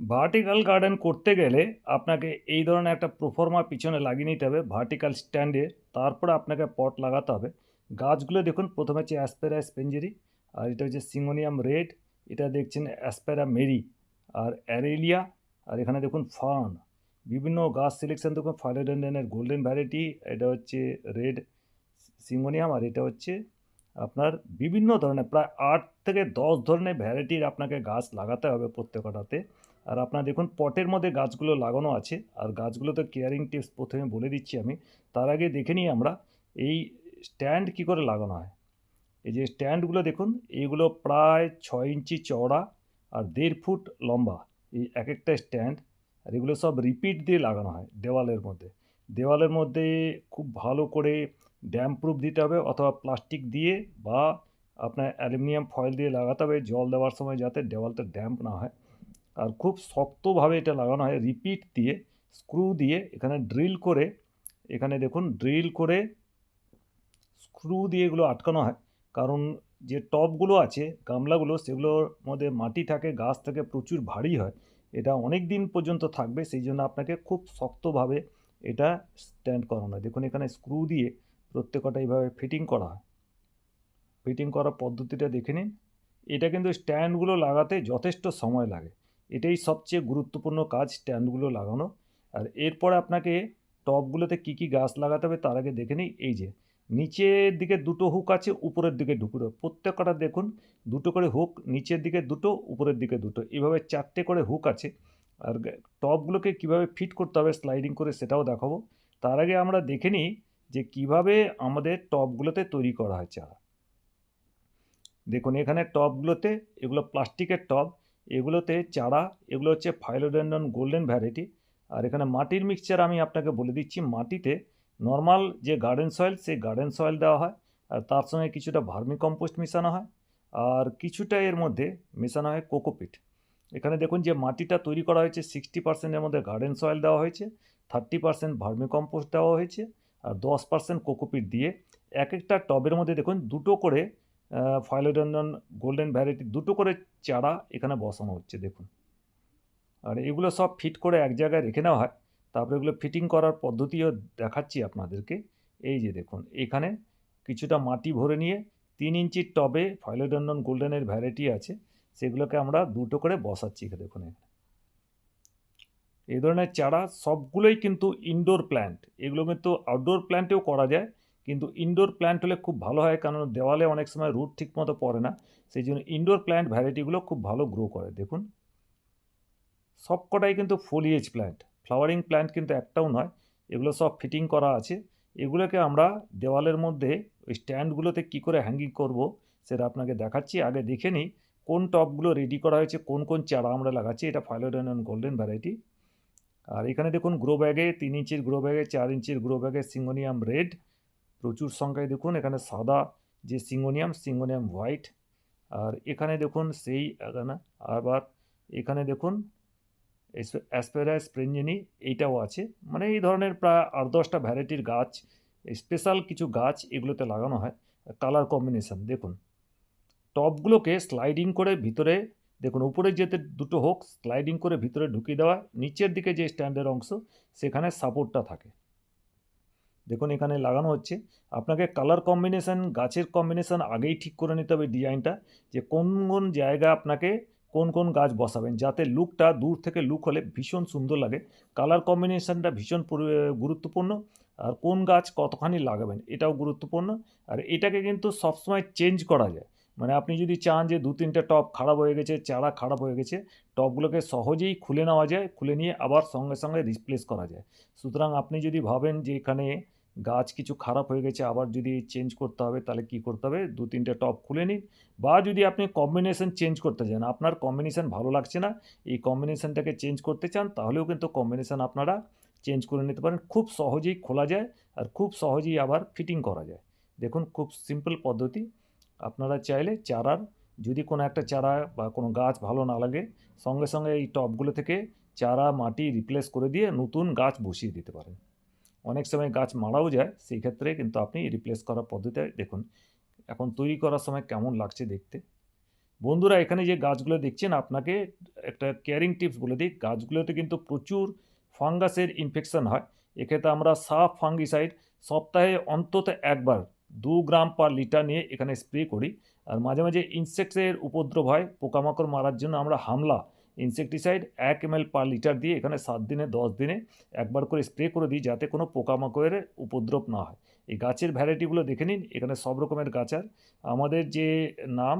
Vertical garden করতে গেলে আপনাকে এই ধরনের একটা প্রোফর্মা পিছনে লাগিয়ে নিতে হবে ভার্টিক্যাল স্ট্যান্ডে তারপরে আপনাকে পট লাগাতে হবে। গাছগুলো দেখুন, প্রথমে হচ্ছে অ্যাসপেরা স্পেঞ্জেরি আর এটা হচ্ছে সিঙ্গোনিয়াম রেড এটা দেখছেন অ্যাসপেরা মেরি আর অ্যারেলিয়া আর এখানে দেখুন ফার্ন বিভিন্ন গাছ সিলেকশন দেখুন ফাইলোডেন্ডেনের গোল্ডেন ভ্যারাইটি এটা হচ্ছে রেড সিঙ্গোনিয়াম আর এটা হচ্ছে আপনার বিভিন্ন ধরনের, প্রায় আট থেকে দশ ধরনের ভ্যারাইটির আপনাকে গাছ লাগাতে হবে প্রত্যেকটাতে। আর আপনার দেখুন, পটের মধ্যে গাছগুলো লাগানো আছে। আর গাছগুলোতে কেয়ারিং টিপস প্রথমে বলে দিচ্ছি আমি। তার আগে দেখে নিই আমরা, এই স্ট্যান্ড কী করে লাগানো হয়? এই যে স্ট্যান্ডগুলো দেখুন এইগুলো প্রায় ছয় ইঞ্চি চওড়া আর দেড় ফুট লম্বা। এই এক একটা স্ট্যান্ড। আর এগুলো সব রিপিট দিয়ে লাগানো হয় দেওয়ালের মধ্যে। দেওয়ালের মধ্যে খুব ভালো করে ড্যাম প্রুফ দিতে হবে অথবা প্লাস্টিক দিয়ে বা আপনার অ্যালুমিনিয়াম ফয়েল দিয়ে লাগাতে হবে, জল দেওয়ার সময় যাতে দেওয়ালটা ড্যাম্প না হয়। আর খুব শক্তভাবে এটা লাগানো হয় রিপিট দিয়ে স্ক্রু দিয়ে এখানে ড্রিল করে, এখানে দেখুন ড্রিল করে স্ক্রু দিয়ে এগুলো আটকানো হয়। কারণ যে টবগুলো আছে, গামলাগুলো, সেগুলোর মধ্যে মাটি থাকে, গাছ থেকে, প্রচুর ভারী হয়। এটা অনেক দিন পর্যন্ত থাকবে, সেই জন্য আপনাকে খুব শক্তভাবে এটা স্ট্যান্ড করানো হয়। দেখুন এখানে স্ক্রু দিয়ে প্রত্যেকটা এইভাবে ফিটিং করা হয়। ফিটিং করার পদ্ধতিটা দেখে নিন। এটা কিন্তু স্ট্যান্ডগুলো লাগাতে যথেষ্ট সময় লাগে। এটাই সবচেয়ে গুরুত্বপূর্ণ কাজ স্ট্যান্ডগুলো লাগানো। আর এরপরে আপনাকে টবগুলোতে কী কী গাছ লাগাতে হবে তার আগে দেখে নিই। এই যে, নিচের দিকে দুটো হুক আছে, উপরের দিকে দুটো। প্রত্যেকটা দেখুন, দুটো করে হুক, নিচের দিকে দুটো, উপরের দিকে দুটো। এভাবে চারটে করে হুক আছে। আর টবগুলোকে কীভাবে ফিট করতে হবে, স্লাইডিং করে সেটাও দেখাবো। তার আগে আমরা দেখে নিই যে কীভাবে আমাদের টবগুলোতে তৈরি করা হয় চারা। দেখুন, এখানে টবগুলোতে এগুলো প্লাস্টিকের টব এগুলোতে চারা, এগুলো হচ্ছে ফাইলোডেন্ডন গোল্ডেন ভ্যারাইটি আর এখানে মাটির মিক্সচার আমি আপনাকে বলে দিচ্ছি, মাটিতে নর্মাল যে গার্ডেন সয়েল সেই গার্ডেন সয়েল দেওয়া হয়, আর তার সঙ্গে কিছুটা ভার্মি কম্পোস্ট মেশানো হয়, আর কিছুটা এর মধ্যে মেশানো হয় কোকোপিট এখানে দেখুন যে মাটিটা তৈরি করা হয়েছে সিক্সটি পার্সেন্টের মধ্যে গার্ডেন সয়েল দেওয়া হয়েছে থার্টি পার্সেন্ট ভার্মি কম্পোস্ট দেওয়া হয়েছে, আর দশ পার্সেন্ট কোকোপিট দিয়ে এক একটা টবের মধ্যে দেখুন দুটো করে ফাইলোডেন্ডন গোল্ডেন ভ্যারাইটি দুটো করে চারা এখানে বসানো হচ্ছে, দেখুন। আর এগুলো সব ফিট করে এক জায়গায় রেখে নেওয়া হয়। তারপরে এগুলো ফিটিং করার পদ্ধতিও দেখাচ্ছি আপনাদেরকে। এই যে দেখুন, এখানে কিছুটা মাটি ভরে নিয়ে তিন ইঞ্চির টবে ফাইলোডেন্ডন গোল্ডেনের ভ্যারাইটি আছে, সেগুলোকে আমরা দুটো করে বসাচ্ছি দেখুন এখানে। এই ধরনের চারা সবগুলোই কিন্তু ইনডোর প্ল্যান্ট এগুলো কিন্তু আউটডোর প্ল্যান্টেও করা যায়। কিন্তু ইনডোর প্ল্যান্ট হলে খুব ভালো হয় কারণ দেওয়ালে অনেক সময় রুট ঠিক মতো পড়ে না। সেই জন্য ইনডোর প্ল্যান্ট ভ্যারাইটিগুলো খুব ভালো গ্রো করে, দেখুন। সবকটাই কিন্তু ফোলিয়েজ প্ল্যান্ট ফ্লাওয়ারিং প্ল্যান্ট কিন্তু একটাও নয়, এগুলো সব ফিটিং করা আছে। এগুলোকে আমরা দেওয়ালের মধ্যে ওই স্ট্যান্ডগুলোতে কী করে হ্যাঙ্গিং করব সেটা আপনাকে দেখাচ্ছি। আগে দেখে নিই কোন টপগুলো রেডি করা হয়েছে, কোন কোন চারা আমরা লাগাচ্ছি, এটা ফাইলোডেনন গোল্ডেন ভ্যারাইটি আর এখানে দেখুন গ্রো ব্যাগে তিন ইঞ্চির গ্রো ব্যাগে চার ইঞ্চির গ্রো ব্যাগে সিঙ্গোনিয়াম রেড প্রচুর সংখ্যায় দেখুন, এখানে সাদা যে সিঙ্গোনিয়াম সিঙ্গোনিয়াম হোয়াইট, আর এখানে দেখুন সেই, এখানে আবার এখানে দেখুন অ্যাসপেরা স্প্রেঞ্জেনি এইটাও আছে। মানে এই ধরনের প্রায় আট দশটা ভ্যারাইটির গাছ, স্পেশাল কিছু গাছ এগুলোতে লাগানো হয়, কালার কম্বিনেশন। দেখুন টবগুলোকে স্লাইডিং করে ভিতরে, দেখুন, উপরে যেতে দুটো হোক, স্লাইডিং করে ভিতরে ঢুকিয়ে দেওয়া, নিচের দিকে যে স্ট্যান্ডের অংশ, সেখানে সাপোর্টটা থাকে। দেখুন, এখানে লাগানো হচ্ছে। আপনাকে কালার কম্বিনেশন গাছের কম্বিনেশন আগেই ঠিক করে নিতে হবে ডিজাইনটা যে কোন কোন জায়গা আপনাকে কোন কোন গাছ বসাবেন, যাতে লুকটা দূর থেকে লুক হলে ভীষণ সুন্দর লাগে। কালার কম্বিনেশানটা ভীষণ গুরুত্বপূর্ণ। আর কোন গাছ কতখানি লাগাবেন, এটাও গুরুত্বপূর্ণ। আর এটাকে কিন্তু সবসময় চেঞ্জ করা যায়। মানে আপনি যদি চান যে দু তিনটে টপ খারাপ হয়ে গেছে, চারা খারাপ হয়ে গেছে, টপগুলোকে সহজেই খুলে নেওয়া যায়, খুলে নিয়ে আবার সঙ্গে সঙ্গে রিপ্লেস করা যায়। সুতরাং আপনি যদি ভাবেন যে এখানে গাছ কিছু খারাপ হয়ে গেছে, আবার যদি চেঞ্জ করতে হবে তাহলে কি করতে হবে? দু তিনটে টপ খুলে নিন। বা যদি আপনি কম্বিনেশন চেঞ্জ করতে চান, আপনার কম্বিনেশন ভালো লাগছে না, এই কম্বিনেশনটাকে চেঞ্জ করতে চান, তাহলেও কিন্তু কম্বিনেশন আপনারা চেঞ্জ করে নিতে পারেন। খুব সহজেই খোলা যায় আর খুব সহজেই আবার ফিটিং করা যায়। দেখুন, খুব সিম্পল পদ্ধতি। আপনারা চাইলে চারার, যদি কোনো একটা চারা বা কোনো গাছ ভালো না লাগে, সঙ্গে সঙ্গে এই টবগুলো থেকে চারা, মাটি রিপ্লেস করে দিয়ে নতুন গাছ বসিয়ে দিতে পারেন। অনেক সময় গাছ মারাও যায়, সেই ক্ষেত্রে কিন্তু আপনি রিপ্লেস করার পদ্ধতি দেখুন। এখন তৈরি করার সময় কেমন লাগছে দেখতে। বন্ধুরা, এখানে যে গাছগুলো দেখছেন, আপনাকে একটা কেয়ারিং টিপস বলে দিই। গাছগুলোতে কিন্তু প্রচুর ফাঙ্গাসের ইনফেকশন হয়। এক্ষেত্রে আমরা সাফ ফাঙ্গিসাইড সপ্তাহে অন্তত একবার দু গ্রাম পার লিটার নিয়ে এখানে স্প্রে করি। আর মাঝে মাঝে ইনসেক্টসের উপদ্রব হয়, পোকামাকড় মারার জন্য আমরা হামলা ইনসেকটিসাইড এক এম এল পার লিটার দিয়ে এখানে সাত দিনে, দশ দিনে একবার করে স্প্রে করে দিই যাতে কোনো পোকামাকড়ের উপদ্রব না হয়। এই গাছের ভ্যারাইটিগুলো দেখে নিন, এখানে সব রকমের গাছ আর আমাদের যে নাম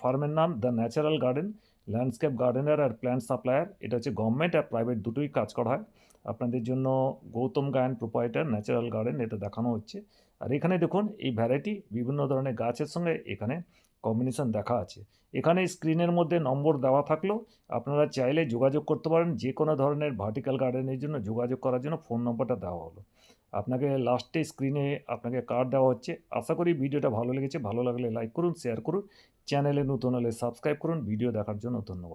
ফার্মের নাম the natural garden landscape gardener R plant supplier এটা হচ্ছে গভর্নমেন্ট আর প্রাইভেট দুটোই কাজ করা হয়। আপনাদের জন্য গৌতম গায়ন প্রোপাইটার ন্যাচারাল গার্ডেন এটা দেখানো হচ্ছে। আর এখানে দেখুন, এই ভ্যারাইটি বিভিন্ন ধরনের গাছের সঙ্গে এখানে কম্বিনেশন দেখা আছে। এখানে স্ক্রিনের মধ্যে নম্বর দেওয়া থাকলেও আপনারা চাইলে যোগাযোগ করতে পারেন, যে কোনো ধরনের ভার্টিক্যাল গার্ডেনের জন্য যোগাযোগ করার জন্য ফোন নম্বরটা দেওয়া হলো। আপনাকে লাস্টে স্ক্রিনে আপনাকে কার্ড দেওয়া হচ্ছে। আশা করি ভিডিওটা ভালো লেগেছে। ভালো লাগলে লাইক করুন শেয়ার করুন। চ্যানেলে নতুন হলে সাবস্ক্রাইব করুন। ভিডিও দেখার জন্য ধন্যবাদ।